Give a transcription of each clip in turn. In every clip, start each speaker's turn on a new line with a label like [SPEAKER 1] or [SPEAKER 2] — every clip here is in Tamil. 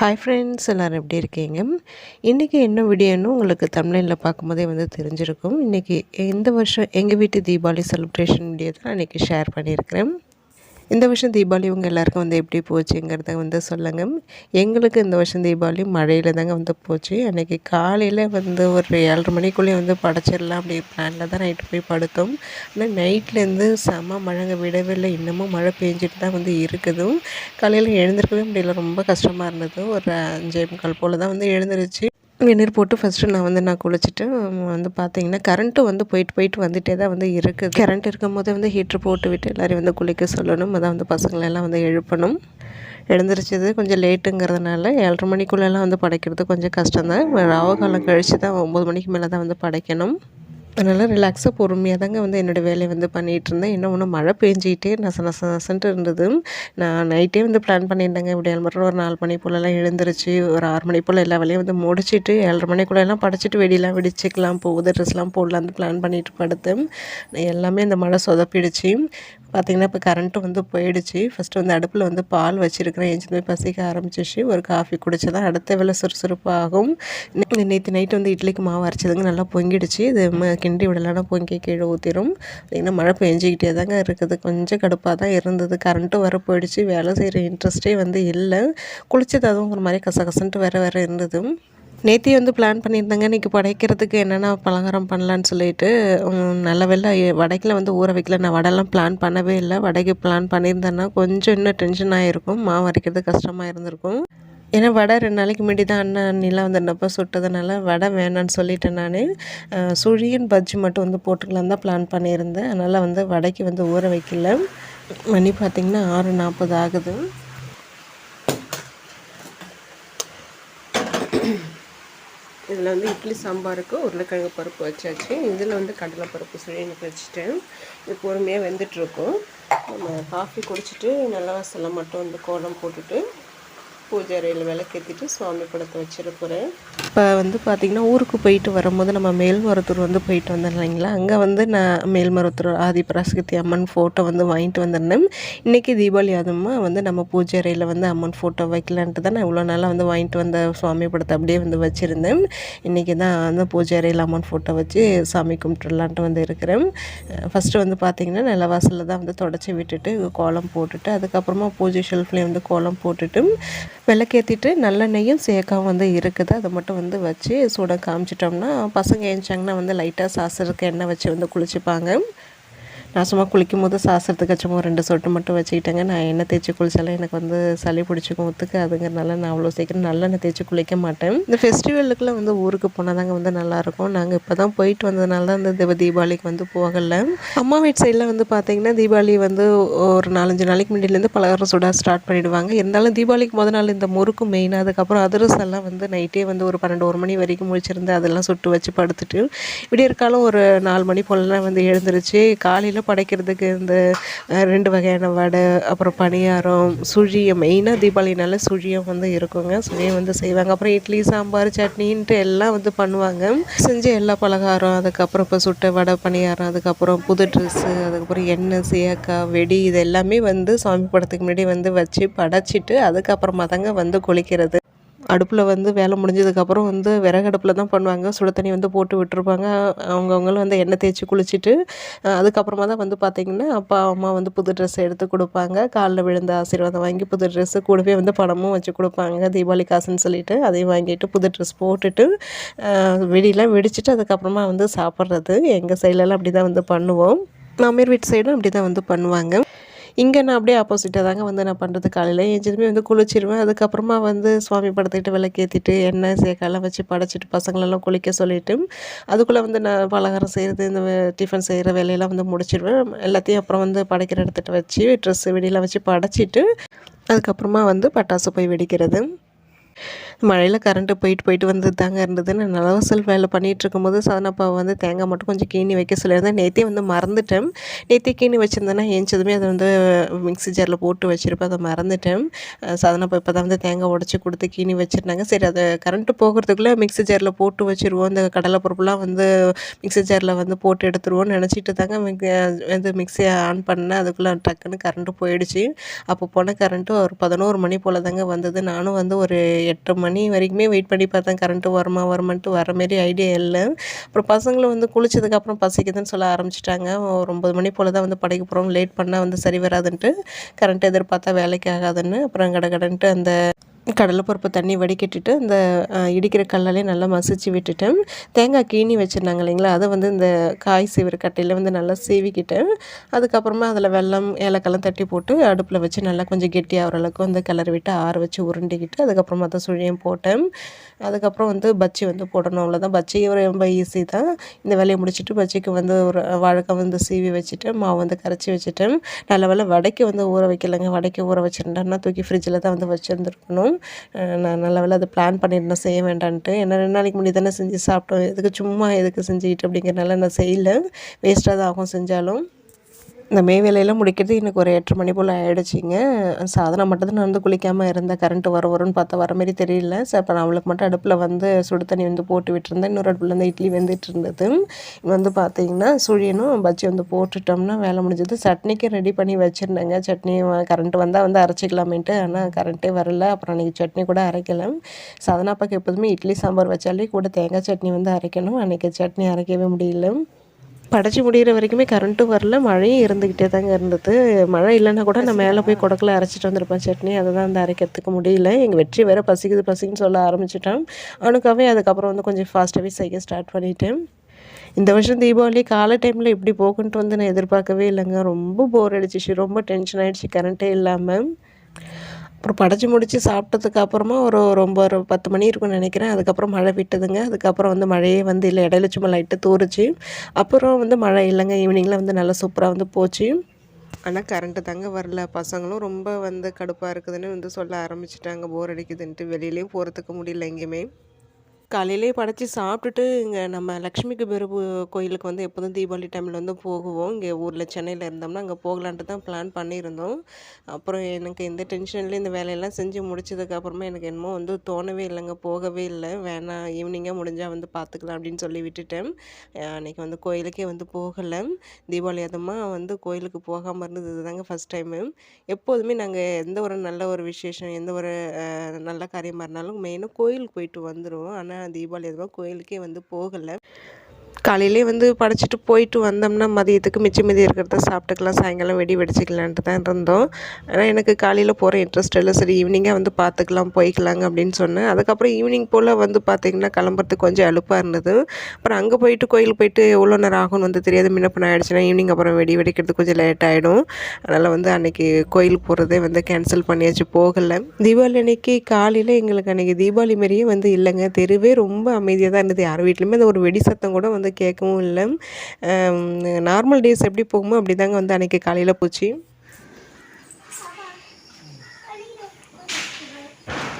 [SPEAKER 1] ஹாய் ஃப்ரெண்ட்ஸ் எல்லோரும் எப்படி இருக்கீங்க? இன்றைக்கி என்ன வீடியோன்னு உங்களுக்கு தமிழில் பார்க்கும்போதே வந்து தெரிஞ்சிருக்கும். இன்றைக்கி இந்த வருஷம் எங்கள் வீட்டு தீபாவளி செலிப்ரேஷன் வீடியோ தான் நான் இன்றைக்கி ஷேர் பண்ணியிருக்கிறேன். இந்த வருஷம் தீபாவளி உங்கள் எல்லாருக்கும் வந்து எப்படி போச்சுங்கிறத வந்து சொல்லுங்கள் எங்களுக்கு இந்த வருஷம் தீபாவளி மழையில் தாங்க வந்து போச்சு. அன்றைக்கி காலையில் வந்து ஒரு ஏழரை மணிக்குள்ளேயே வந்து படைச்சிடலாம் அப்படி பிளானில் தான் நைட்டு போய் படுத்தோம். ஆனால் நைட்லேருந்து செம மழைங்க விடவே இல்லை இன்னமும் மழை பெஞ்சிட்டு தான் வந்து இருக்குதும் காலையில் எழுந்திருக்கவே முடியல. ரொம்ப கஷ்டமாக இருந்தது. ஒரு அஞ்சே முக்கால் போல் தான் வந்து எழுந்திருச்சு. வெந்நீர் போட்டு ஃபஸ்ட்டு நான் வந்து நான் குளிச்சுட்டு வந்து பார்த்தீங்கன்னா கரண்ட்டு வந்து போயிட்டு போயிட்டு வந்துகிட்டே தான் வந்து இருக்குது. கரண்ட் இருக்கும் போதே வந்து ஹீட்ரு போட்டு விட்டு எல்லோரையும் வந்து குளிக்க சொல்லணும். அதான் வந்து பசங்களெல்லாம் வந்து எழுப்பணும். எழுந்திரிச்சது கொஞ்சம் லேட்டுங்கிறதுனால ஏழரை மணிக்குள்ளெல்லாம் வந்து படைக்கிறது கொஞ்சம் கஷ்டம்தான். ராவ காலம் கழித்து தான் ஒம்பது மணிக்கு மேலே தான் வந்து படைக்கணும். அதனால் ரிலாக்ஸாக பொறுமையாக தாங்க வந்து என்னோடய வேலையை வந்து பண்ணிகிட்டு இருந்தேன். இன்னும் ஒன்று மழை பெஞ்சிக்கிட்டே நச நச நசன்ட்டு இருந்தது. நான் நைட்டே வந்து பிளான் பண்ணியிருந்தேங்க. இப்படி ஏழு ஒரு நாலு மணி போலலாம் எழுந்துருச்சு ஒரு ஆறு மணி போல் எல்லா வேலையும் வந்து முடிச்சுட்டு ஏழரை மணிக்குள்ளெல்லாம் படைச்சிட்டு வெடியெல்லாம் வெடிச்சிக்கலாம் போகுது ட்ரெஸ்லாம் போடலான்னு பிளான் பண்ணிட்டு படுத்தேன். எல்லாமே அந்த மழை சொதப்பிடுச்சு. பார்த்திங்கன்னா இப்போ கரண்ட்டு வந்து போயிடுச்சு. ஃபஸ்ட்டு வந்து அடுப்பில் வந்து பால் வச்சுருக்கிறேன். எஞ்சி போய் பசிக்க ஆரம்பிச்சிச்சு ஒரு காஃபி குடிச்சதான் அடுத்த வேலை சுறுசுறுப்பாகும். நேற்று நைட்டு வந்து இட்லிக்கு மாவு அரைச்சதுங்க. நல்லா பொங்கிடுச்சு. இது கிண்டி விடலான்னா பொங்கி கீழே ஊற்றிடும் பார்த்திங்கன்னா மழை பெஞ்சிக்கிட்டே தாங்க இருக்குது. கொஞ்சம் கடுப்பாக தான் இருந்தது. கரண்ட்டும் வர போயிடுச்சு. வேலை செய்கிற இன்ட்ரெஸ்ட்டே வந்து இல்லை. குளிச்சது அதுவும் ஒரு மாதிரி கசகசன்ட்டு வேறு வேறு இருந்தது. நேத்தி வந்து பிளான் பண்ணியிருந்தாங்க. இன்றைக்கி படைக்கிறதுக்கு என்னென்ன பலகாரம் பண்ணலான்னு சொல்லிட்டு நல்ல வெள்ளை வடைக்கில் வந்து ஊற வைக்கல. நான் வடைலாம் பிளான் பண்ணவே இல்லை. வடைக்கு பிளான் பண்ணியிருந்தேன்னா கொஞ்சம் இன்னும் டென்ஷன் ஆகிருக்கும் மாவு அரைக்கிறது கஷ்டமாக இருந்திருக்கும். ஏன்னா வடை ரெண்டு நாளைக்கு முன்னாடி தான் அண்ணன் அண்ணிலாம் வந்திருந்தப்போ சுட்டதுனால வடை வேணான்னு சொல்லிட்டேன் நான். சுழியின் பஜ்ஜி மட்டும் வந்து போட்டுக்கலாம் தான் பிளான் பண்ணியிருந்தேன். அதனால் வந்து வடைக்கு வந்து ஊற வைக்கல. மணி பார்த்திங்கன்னா ஆறு நாற்பது ஆகுது. இதில் வந்து இட்லி சாம்பாருக்கு உருளைக்கிழங்கு பருப்பு வச்சாச்சு. இதில் வந்து கடலைப்பருப்பு சுழியனுக்கு வச்சுட்டேன். இது பொறுமையாக வெந்துட்டுருக்கும். நம்ம காஃபி குடிச்சிட்டு நல்ல வாசலை மட்டும் வந்து கோலம் போட்டுட்டு பூஜை அறையில் விளக்கேற்றிட்டு சுவாமி படத்தை வச்சுருக்குறேன் இப்போ வந்து பார்த்திங்கன்னா ஊருக்கு போயிட்டு வரும்போது நம்ம மேல்மருத்தூர் வந்து போயிட்டு வந்தோம் இல்லைங்களா? அங்கே வந்து நான் மேல்மருத்தூர் ஆதி பராசக்தி அம்மன் ஃபோட்டோ வந்து வாங்கிட்டு வந்திருந்தேன். இன்றைக்கி தீபாவளி அதுமா வந்து நம்ம பூஜை அறையில் வந்து அம்மன் ஃபோட்டோ வைக்கலான்ட்டு தான் நான் இவ்வளோ நாளாக வந்து வாங்கிட்டு வந்த சுவாமி படத்தை அப்படியே வந்து வச்சுருந்தேன். இன்றைக்கி தான் அந்த பூஜை அறையில் அம்மன் ஃபோட்டோ வச்சு சாமி கும்பிட்டுலான்ட்டு வந்து இருக்கிறேன். ஃபஸ்ட்டு வந்து பார்த்திங்கன்னா நிலவாசலில் தான் வந்து தொடச்சி விட்டுட்டு கோலம் போட்டுட்டு அதுக்கப்புறமா பூஜை ஷெல்ஃப்லேயும் வந்து கோலம் போட்டுட்டு விளக்கேற்றிட்டு நல்லெண்ணெயும் சேக்காவும் வந்து இருக்குது. அதை மட்டும் வந்து வச்சு சூட காமிச்சிட்டோம்னா பசங்க ஏஞ்சாங்கன்னா வந்து லைட்டாக சாசருக்கு எண்ணெய் வச்சு வந்து குளிச்சுப்பாங்க. நான் சும்மா குளிக்கும் போது சாஸ்திரத்துக்கு சும்மா ரெண்டு சொட்டு மட்டும் வச்சுக்கிட்டேங்க. நான் எண்ணெய் தேய்ச்சி குளிச்சாலும் எனக்கு வந்து சளி பிடிச்சிக்கும் ஒத்துக்கு. அதுங்கிறனால நான் அவ்வளோ சீக்கிரம் நல்லெண்ணெய் தேய்ச்சி குளிக்க மாட்டேன். இந்த ஃபெஸ்டிவலுக்குலாம் வந்து ஊருக்கு போனால் தாங்க வந்து நல்லாயிருக்கும். நாங்கள் இப்போ தான் போயிட்டு வந்ததுனால தான் இந்த தீப தீபாவளிக்கு வந்து போகலை. அம்மா வீட்டு சைடில் வந்து பார்த்திங்கன்னா தீபாவளி வந்து ஒரு நாலஞ்சு நாளைக்கு முன்னாடிலேருந்து பலகாரம் சுட ஸ்டார்ட் பண்ணிவிடுவாங்க இருந்தாலும் தீபாவளிக்கு முத நாள் இந்த முறுக்கு மெயினாக அதுக்கப்புறம் அதிரசம் எல்லாம் வந்து நைட்டே வந்து ஒரு பன்னெண்டு ஒரு மணி வரைக்கும் முடிச்சிருந்து அதெல்லாம் சுட்டு வச்சு படுத்துட்டு இப்படி இருக்காலும் ஒரு நாலு மணி போலலாம் வந்து எழுந்திருச்சு காலையில் வீட்டில் படைக்கிறதுக்கு இந்த ரெண்டு வகையான வடை அப்புறம் பணியாரம் சுழியம் மெயினாக தீபாவளினால சுழியம் வந்து இருக்குங்க. சுழியம் வந்து செய்வாங்க. அப்புறம் இட்லி சாம்பார் சட்னின்ட்டு எல்லாம் வந்து பண்ணுவாங்க. செஞ்ச எல்லா பலகாரம் அதுக்கப்புறம் இப்போ சுட்ட வடை பணியாரம் அதுக்கப்புறம் புது ட்ரெஸ்ஸு அதுக்கப்புறம் எண்ணெய் சேக்காய் வெடி இது எல்லாமே வந்து சாமி படத்துக்கு முன்னாடி வந்து வச்சு படைச்சிட்டு அதுக்கப்புறமா தாங்க வந்து குளிக்கிறது. அடுப்பில் வந்து வேலை முடிஞ்சதுக்கப்புறம் வந்து விறகடுப்பில் தான் பண்ணுவாங்க. சுடு தண்ணி வந்து போட்டு விட்டுருப்பாங்க. அவங்கவுங்களும் வந்து எண்ணெய் தேய்ச்சி குளிச்சுட்டு அதுக்கப்புறமா தான் வந்து பார்த்திங்கன்னா அப்பா அம்மா வந்து புது ட்ரெஸ் எடுத்து கொடுப்பாங்க. காலில் விழுந்த ஆசீர்வாதம் வாங்கி புது ட்ரெஸ்ஸு கூடவே வந்து பணமும் வச்சு கொடுப்பாங்க. தீபாவளி காசுன்னு சொல்லிட்டு அதையும் வாங்கிட்டு புது ட்ரெஸ் போட்டுட்டு வெடியெலாம் வெடிச்சிட்டு அதுக்கப்புறமா வந்து சாப்பிட்றது. எங்கள் சைட்லலாம் அப்படி தான் வந்து பண்ணுவோம். மாமியார் வீட்டு சைடும் அப்படி தான் வந்து பண்ணுவாங்க. இங்கே நான் அப்படியே ஆப்போசிட்டாக தாங்க வந்து நான் பண்ணுறது காலையில். எஞ்சதுமே வந்து குளிச்சிருவேன். அதுக்கப்புறமா வந்து சுவாமி படத்துக்கிட்டு விளக்கேற்றிட்டு எண்ணெய் சேர்க்கலாம் வச்சு படைச்சிட்டு பசங்களெல்லாம் குளிக்க சொல்லிவிட்டு அதுக்குள்ளே வந்து நான் பலகாரம் செய்கிறது இந்த டிஃபன் செய்கிற வேலையெல்லாம் வந்து முடிச்சிடுவேன் எல்லாத்தையும் அப்புறம் வந்து படைக்கிற இடத்துட்டு வச்சு ட்ரெஸ்ஸு வெடியெல்லாம் வச்சு படைச்சிட்டு அதுக்கப்புறமா வந்து பட்டாசு போய் வெடிக்கிறது. மழையில் கரண்ட்டு போயிட்டு போயிட்டு வந்து தாங்க இருந்தது. நான் நலவசல் வேலை பண்ணிகிட்டு இருக்கும்போது சதனப்பாவை வந்து தேங்காய் மட்டும் கொஞ்சம் கீணி வைக்க சொல்லியிருந்தேன். நேற்றே வந்து மறந்துட்டேன். நேற்றே கீணி வச்சுருந்தேன்னா ஏஞ்சதுமே அதை வந்து மிக்ஸி ஜாரில் போட்டு வச்சுருப்பேன். அதை மறந்துட்டேன். சதனப்பா இப்போ தான் வந்து தேங்காய் உடச்சி கொடுத்து கீணி வச்சுருந்தாங்க. சரி அதை கரண்ட்டு போகிறதுக்குள்ளே மிக்ஸி ஜாரில் போட்டு வச்சுருவோம். இந்த கடலை பொறுப்புலாம் வந்து மிக்ஸி ஜாரில் வந்து போட்டு எடுத்துருவோம்னு நினச்சிட்டு தாங்க வந்து மிக்ஸியை ஆன் பண்ணேன். அதுக்குள்ளே டக்குன்னு கரண்ட்டு போயிடுச்சு. அப்போ போன கரண்ட்டு ஒரு பதினோரு மணி போல் தாங்க வந்தது. நானும் வந்து ஒரு எட்டு மணி மணி வரைக்குமே வெயிட் பண்ணி பார்த்தேன். கரண்ட்டு வருமா வருமான்ட்டு வர மாரி ஐடியா இல்லை. அப்புறம் பசங்களும் வந்து குளிச்சதுக்கப்புறம் பசிக்குதுன்னு சொல்ல ஆரம்பிச்சிட்டாங்க. ஒரு ஒம்பது மணி போல் தான் வந்து படைக்க போகிறோம் லேட் பண்ணால் வந்து சரி வராதுன்ட்டு கரண்ட் எதிர்பார்த்தா வேலைக்கு ஆகாதுன்னு அப்புறம் கடகடன்ட்டு அந்த கடலைப்பருப்பு தண்ணி வடிகட்டிட்டு இந்த இடிக்கிற கல்லாலே நல்லா மசிச்சு விட்டுட்டேன். தேங்காய் கீனி வச்சுருந்தாங்க இல்லைங்களா? அதை வந்து இந்த காய் சீவிர கட்டையில் வந்து நல்லா சீவிக்கிட்டேன். அதுக்கப்புறமா அதில் வெல்லம் ஏலக்கெல்லாம் தட்டி போட்டு அடுப்பில் வச்சு நல்லா கொஞ்சம் கெட்டியாகிற அளவுக்கு வந்து கிளறி விட்டு ஆற வச்சு உருண்டிக்கிட்டு அதுக்கப்புறமா தான் சுழியம் போட்டேன். அதுக்கப்புறம் வந்து பச்சி வந்து போடணும். அவ்வளோதான் பச்சி ரொம்ப ஈஸி தான். இந்த வேலையை முடிச்சுட்டு பச்சைக்கு வந்து ஒரு வாழைக்காய் வந்து சீவி வச்சுட்டு மாவு வந்து கரைச்சி வச்சுட்டேன். நல்ல வேலை வடைக்கு வந்து ஊற வைக்கலைங்க. வடைக்கு ஊற வச்சுருந்தேன்னா தூக்கி ஃப்ரிட்ஜில் தான் வந்து வச்சுருந்துருக்கணும். நான் நல்ல வேலை அதை பிளான் பண்ணியிருந்தேன் செய்ய வேண்டான்ட்டு. ஏன்னா ரெண்டு நாளைக்கு முன்னாடி தானே செஞ்சு சாப்பிட்டோம். எதுக்கு சும்மா எதுக்கு செஞ்சுக்கிட்டு அப்படிங்கிறனால நான் செய்யலை. வேஸ்ட்டாக தான் ஆகும் செஞ்சாலும். இந்த மே வேலையெல்லாம் முடிக்கிறது இன்றைக்கி ஒரு எட்டு மணி போல் ஆகிடுச்சிங்க சாதனை மட்டும் தான் நான் வந்து குளிக்காமல் இருந்தேன். கரண்ட்டு வர வரும்னு பார்த்தா வர மாதிரி தெரியல. ஸோ அப்போ நான் அவளுக்கு மட்டும் அடுப்பில் வந்து சுடு தண்ணி வந்து போட்டு விட்டுருந்தேன். இன்னொரு அடுப்பில் வந்து இட்லி வெந்துட்டு இருந்தது. வந்து பார்த்தீங்கன்னா சுழியனும் பஜ்ஜி வந்து போட்டுட்டோம்னா வேலை முடிஞ்சது. சட்னிக்கு ரெடி பண்ணி வச்சுருந்தேங்க. சட்னி கரண்ட் வந்தால் வந்து அரைச்சிக்கலாமேன்ட்டு. ஆனால் கரண்ட்டே வரல. அப்புறம் அன்றைக்கி சட்னி கூட அரைக்கல. சாதனாப்பாக்கு எப்போதுமே இட்லி சாம்பார் வச்சாலே கூட தேங்காய் சட்னி வந்து அரைக்கணும். அன்றைக்கி சட்னி அரைக்கவே முடியல. படைச்சி முடிகிற வரைக்குமே கரண்ட்டும் வரல மழையும் இருந்துக்கிட்டே தாங்க இருந்தது. மழை இல்லைன்னா கூட நான் மேலே போய் குடக்கில் அரைச்சிட்டு வந்திருப்பேன். சட்னி அதை தான் அந்த அரைக்கிறதுக்கு முடியல. எங்கள் வெற்றி வேறு பசிக்குது பசிக்குன்னு சொல்ல ஆரம்பிச்சிட்டான். அவனுக்காகவே அதுக்கப்புறம் வந்து கொஞ்சம் ஃபாஸ்ட்டாகவே செய்ய ஸ்டார்ட் பண்ணிட்டேன். இந்த வருஷம் தீபாவளி காலை டைமில் இப்படி போகுன்ட்டு வந்து நான் எதிர்பார்க்கவே இல்லைங்க. ரொம்ப போர் அடிச்சிச்சு ரொம்ப டென்ஷன் ஆகிடுச்சு கரண்ட்டே இல்லாமல் அப்புறம் படைச்சி முடித்து சாப்பிட்டதுக்கு அப்புறமா ஒரு ரொம்ப ஒரு பத்து மணி இருக்கும்னு நினைக்கிறேன். அதுக்கப்புறம் மழை விட்டதுங்க. அதுக்கப்புறம் வந்து மழையே வந்து இல்லை. இடையில சும்மா லைட்டு தூறுச்சு. அப்புறம் வந்து மழை இல்லைங்க. ஈவினிங்கில் வந்து நல்லா சூப்பராக வந்து போச்சு. ஆனால் கரண்ட்டு தாங்க வரல. பசங்களும் ரொம்ப வந்து கடுப்பாக இருக்குதுன்னு வந்து சொல்ல ஆரம்பிச்சிட்டாங்க. போர் அடிக்குதுன்ட்டு வெளியிலேயும் போகிறதுக்கு முடியல எங்கேயுமே. காலையிலே படைச்சி சாப்பிட்டுட்டு இங்கே நம்ம லக்ஷ்மிக்கு பெருபு கோயிலுக்கு வந்து எப்போதும் தீபாவளி டைமில் வந்து போகுவோம். இங்கே ஊரில் சென்னையில் இருந்தோம்னா அங்கே போகலான்ட்டு தான் பிளான் பண்ணியிருந்தோம். அப்புறம் எனக்கு இந்த டென்ஷன்லேயும் இந்த வேலையெல்லாம் செஞ்சு முடிச்சதுக்கப்புறமா எனக்கு என்னமோ வந்து தோணவே இல்லைங்க போகவே இல்லை. வேணாம் ஈவினிங்காக முடிஞ்சால் வந்து பார்த்துக்கலாம் அப்படின்னு சொல்லி விட்டுட்டேன். அன்றைக்கி அன்னைக்கு வந்து கோயிலுக்கே வந்து போகலை. தீபாவளி அதுமாக வந்து கோயிலுக்கு போகாமல் இருந்தது. இதுதாங்க ஃபஸ்ட் டைமு எப்போதுமே நாங்கள் எந்த ஒரு நல்ல ஒரு விசேஷம் எந்த ஒரு நல்ல காரியமாக இருந்தாலும் மெயினாக கோயிலுக்கு போயிட்டு வந்துடுவோம் ஆனால் தீபாவளி அதுமாக கோயிலுக்கே வந்து போகலை. காலையிலே வந்து படைச்சிட்டு போயிட்டு வந்தோம்னா மதியத்துக்கு மிச்சம் மீதி இருக்கிறத சாப்பிட்டுக்கலாம் சாயங்காலம் வெடி வெடிச்சிக்கலான்ட்டு தான் இருந்தோம். ஆனால் எனக்கு காலையில் போகிற இன்ட்ரெஸ்ட் இல்லை. சரி ஈவினிங்காக வந்து பார்த்துக்கலாம் போய்க்கலாங்க அப்படின்னு சொன்னேன். அதுக்கப்புறம் ஈவினிங் போல் வந்து பார்த்திங்கன்னா கிளம்புறதுக்கு கொஞ்சம் அலுப்பாக இருந்தது. அப்புறம் அங்கே போயிட்டு கோயில் போயிட்டு எவ்வளோ நேரம் ஆகும்னு வந்து தெரியாது. முன்ன ஆகிடுச்சுன்னா ஈவினிங் அப்புறம் வெடி வெடிக்கிறது கொஞ்சம் லேட் ஆகிடும் அதனால் வந்து அன்றைக்கி கோயிலுக்கு போகிறதே வந்து கேன்சல் பண்ணியாச்சு போகலை. தீபாவளி அன்னைக்கு காலையில் எங்களுக்கு அன்றைக்கி தீபாவளி மாரியே வந்து இல்லைங்க. தெருவே ரொம்ப அமைதியாக தான் இருந்தது. யார் வீட்லையுமே அந்த ஒரு வெடி சத்தம் கூட வந்து கேட்கவும் இல்லை. நார்மல் டேஸ் எப்படி போகுமோ அப்படி தாங்க வந்து அன்றைக்கி காலையில் போச்சு.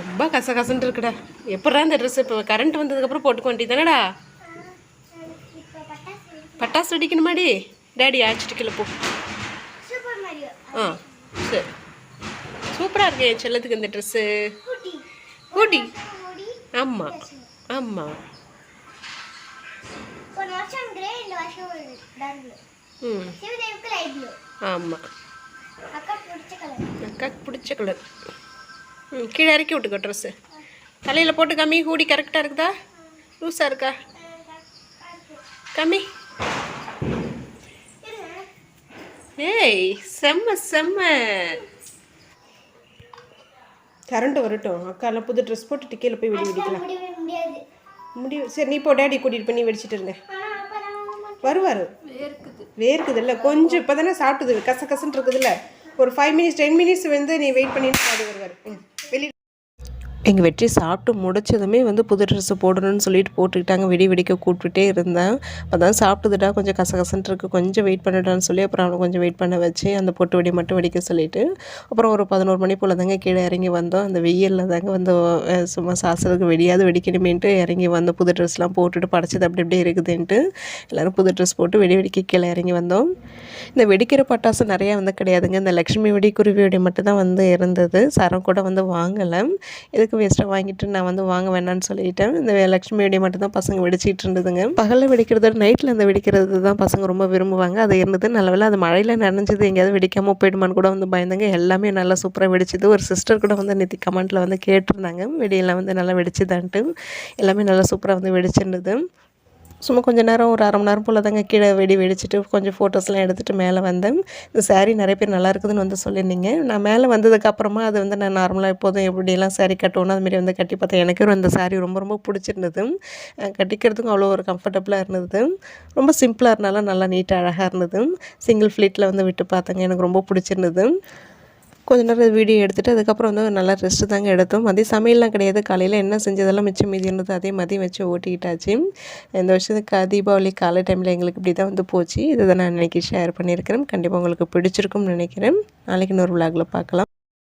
[SPEAKER 1] ரொம்ப கசகசன்னு இருக்குடா. எப்படா இந்த ட்ரெஸ் இப்போ கரண்ட் வந்ததுக்கப்புறம் போட்டுக்க வேண்டியதானடா பட்டாசு வெடிக்கணுமாடி? டேடி அழைச்சிட்டு கீழே போ. ஆ சரி. சூப்பராக இருக்கு என் செல்லத்துக்கு இந்த ட்ரெஸ்ஸு
[SPEAKER 2] மூடி
[SPEAKER 1] ஆமாம் ஆமாம்
[SPEAKER 2] போன வருஷம் கிரே இந்த வருஷம் டார்க் ப்ளூ
[SPEAKER 1] ம்.
[SPEAKER 2] சிவதேவுக்கு லைட் ப்ளூ
[SPEAKER 1] ஆமாம்
[SPEAKER 2] அக்கா பிடிச்ச கலர்
[SPEAKER 1] அக்காக்கு பிடிச்ச கலர் ம் கீழே இறக்கி விட்டுக்கோ ட்ரெஸ்ஸு தலையில் போட்டு கம்மி கூடி கரெக்டாக இருக்குதா? லூஸாக இருக்கா? கம்மி. ஏய் செம்ம செம்ம. கரண்ட் வரட்டும். அக்காலாம் புது ட்ரெஸ் போட்டு கீழே போய் வெடி வெடிக்கலாம்.
[SPEAKER 2] முடியவே முடியாது.
[SPEAKER 1] முடியும் சரி நீ போ டேடி கூட்டிகிட்டு பண்ணி வெடிச்சிட்டு இருங்க.
[SPEAKER 2] நான்
[SPEAKER 1] வருவார். வேர்க்குது. இல்லை கொஞ்சம் இப்போ தானே சாப்பிட்டது கச கசன்னு இருக்குதுல்ல. ஒரு ஃபைவ் மினிட்ஸ் டென் மினிட்ஸ் வந்து நீ வெயிட் பண்ணிட்டு பாடி வருவார். ம். எங்கள் வெற்றி சாப்பிட்டு முடிச்சதுமே வந்து புது ட்ரெஸ்ஸு போடணும்னு சொல்லிட்டு போட்டுக்கிட்டாங்க. வெடி வெடிக்க கூப்பிட்டுட்டே இருந்தேன். அப்போ தான் சாப்பிட்டுதுடா கொஞ்சம் கசகசன்ட்டு இருக்கு. கொஞ்சம் வெயிட் பண்ணிட்டான்னு சொல்லி அப்புறம் அவனை கொஞ்சம் வெயிட் பண்ண வச்சு அந்த பொட்டு வெடி மட்டும் வெடிக்க சொல்லிட்டு அப்புறம் ஒரு பதினோரு மணி போல் தாங்க கீழே இறங்கி வந்தோம். அந்த வெயிலில் தாங்க வந்து சும்மா சாசலுக்கு வெடியாவது வெடிக்கணுமேன்ட்டு இறங்கி வந்து புது ட்ரெஸ்லாம் போட்டுட்டு படைச்சது அப்படி இப்படி இருக்குதுன்ட்டு எல்லோரும் புது ட்ரெஸ் போட்டு வெடி வெடிக்க கீழே இறங்கி வந்தோம். இந்த வெடிக்கிற பட்டாசு நிறையா வந்து கிடையாதுங்க. இந்த லக்ஷ்மி வெடி குருவி வெடி மட்டும் தான் வந்து இருந்தது. சரம் கூட வந்து வாங்கலை. இதுக்கு எதுக்கு வேஸ்ட்டாக வாங்கிட்டு நான் வந்து வாங்க வேண்டாம்னு சொல்லிட்டேன். இந்த லக்ஷ்மி வெடி மட்டும் தான் பசங்க வெடிச்சிட்டு இருந்ததுங்க. பகலில் வெடிக்கிறத நைட்டில் அந்த வெடிக்கிறது தான் பசங்க ரொம்ப விரும்புவாங்க. அது இருந்தது நல்லவேளை அது மழையில் நனைஞ்சது எங்கேயாவது வெடிக்காமல் போயிடுமான்னு கூட வந்து பயந்தாங்க. எல்லாமே நல்லா சூப்பராக வெடிச்சது. ஒரு சிஸ்டர் கூட வந்து நேற்று கமெண்ட்டில் வந்து கேட்டிருந்தாங்க. வெடியெல்லாம் வந்து நல்லா வெடிச்சுதான்ட்டு. எல்லாமே நல்லா சூப்பராக வந்து வெடிச்சிருந்தது. சும்மா கொஞ்ச நேரம் ஒரு அரை மணி நேரம் போல் தாங்க கீழே வெடி வெடிச்சிட்டு கொஞ்சம் ஃபோட்டோஸ்லாம் எடுத்துகிட்டு மேலே வந்தேன். இந்த சாரீ நிறைய பேர் நல்லா இருக்குதுன்னு வந்து சொல்லியிருந்தீங்க. நான் மேலே வந்ததுக்கப்புறமா அது வந்து நான் நார்மலாக எப்போதும் எப்படியெல்லாம் சாரீ கட்டணும் அதுமாரி வந்து கட்டி பார்த்தேன். எனக்கு அந்த சாரீ ரொம்ப ரொம்ப பிடிச்சிருந்தது. கட்டிக்கிறதுக்கும் அவ்வளோ ஒரு கம்ஃபர்டபுளாக இருந்தது. ரொம்ப சிம்பிளாக இருந்தாலும் நல்லா நீட்டாக அழகாக இருந்தது. சிங்கிள் ஃப்ளீட்டில் வந்து விட்டு பார்த்தேங்க. எனக்கு ரொம்ப பிடிச்சிருந்தது. கொஞ்ச நேரம் வீடியோ எடுத்துகிட்டு அதுக்கப்புறம் வந்து நல்லா ரெஸ்ட்டு தாங்க எடுத்தோம். மதியம் சமையல்லாம் கிடையாது. காலையில் என்ன செஞ்சதெல்லாம் மிச்சம் மீதி இருந்தது அதே மதியம் வச்சு ஓட்டிக்கிட்டாச்சு இந்த வருஷத்துக்கு தீபாவளி காலை டைமில் எங்களுக்கு இப்படி தான் வந்து போச்சு. இதை தான் நான் இன்றைக்கி ஷேர் பண்ணியிருக்கிறேன். கண்டிப்பாக உங்களுக்கு பிடிச்சிருக்கும்னு நினைக்கிறேன். நாளைக்கு இன்னொரு விளாகில் பார்க்கலாம்.